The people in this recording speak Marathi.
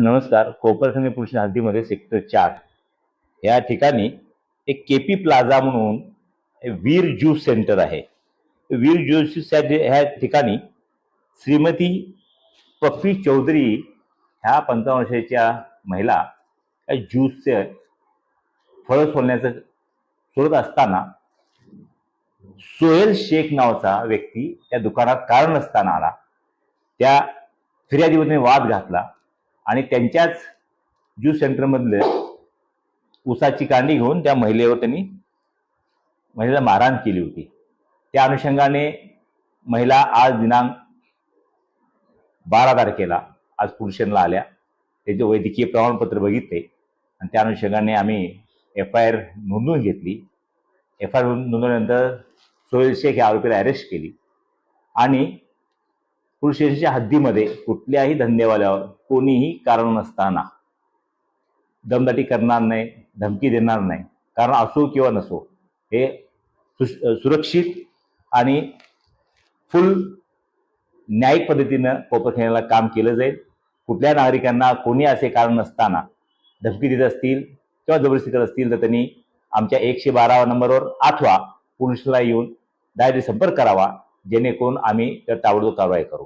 नमस्कार कोपरखंड पुरुष हद्दीमध्ये सेक्टर चार. या ठिकाणी एक केपी प्लाझा म्हणून वीर ज्यूस सेंटर आहे. वीर ज्यूस ह्या ठिकाणी श्रीमती पप्पी चौधरी ह्या पंचावन्न वर्षाच्या महिला या ज्यूसचे फळं सोलण्याचं सोडत असताना सोहेल शेख नावाचा व्यक्ती त्या दुकानात कारण असताना आला. त्या फिर्यादीवरने वाद घातला. आणि त्यांच्याच ज्यूस सेंटरमधले उसाची कांडी घेऊन त्या महिलेवर त्यांनी महिलेला मारहाण केली होती. त्या अनुषंगाने महिला आज दिनांक बारा तारखेला आज पुरुषांना आल्या. त्याचे वैद्यकीय प्रमाणपत्र बघितले आणि त्या अनुषंगाने आम्ही एफ आय आर नोंदवून घेतली. एफ आय आर नोंदवल्यानंतर सोहेल शेख या आरोपीला अरेस्ट केली. आणि कृषीच्या हद्दीमध्ये कुठल्याही धंदेवाल्यावर कोणीही कारण नसताना दमदाटी करणार नाही धमकी देणार नाही. कारण असो किंवा नसो हे सु- सुरक्षित आणि फुल न्यायिक पद्धतीनं कोपरखेण्याला काम केलं जाईल. कुठल्या नागरिकांना कोणी असे कारण नसताना धमकी देत असतील किंवा जबरदस्ती करत असतील तर त्यांनी आमच्या एकशे बारा नंबरवर आठवा पोलिसला येऊन डायरेक्ट संपर्क करावा. जेणेकरून आम्ही त्या ताबडतोब कारवाई करू.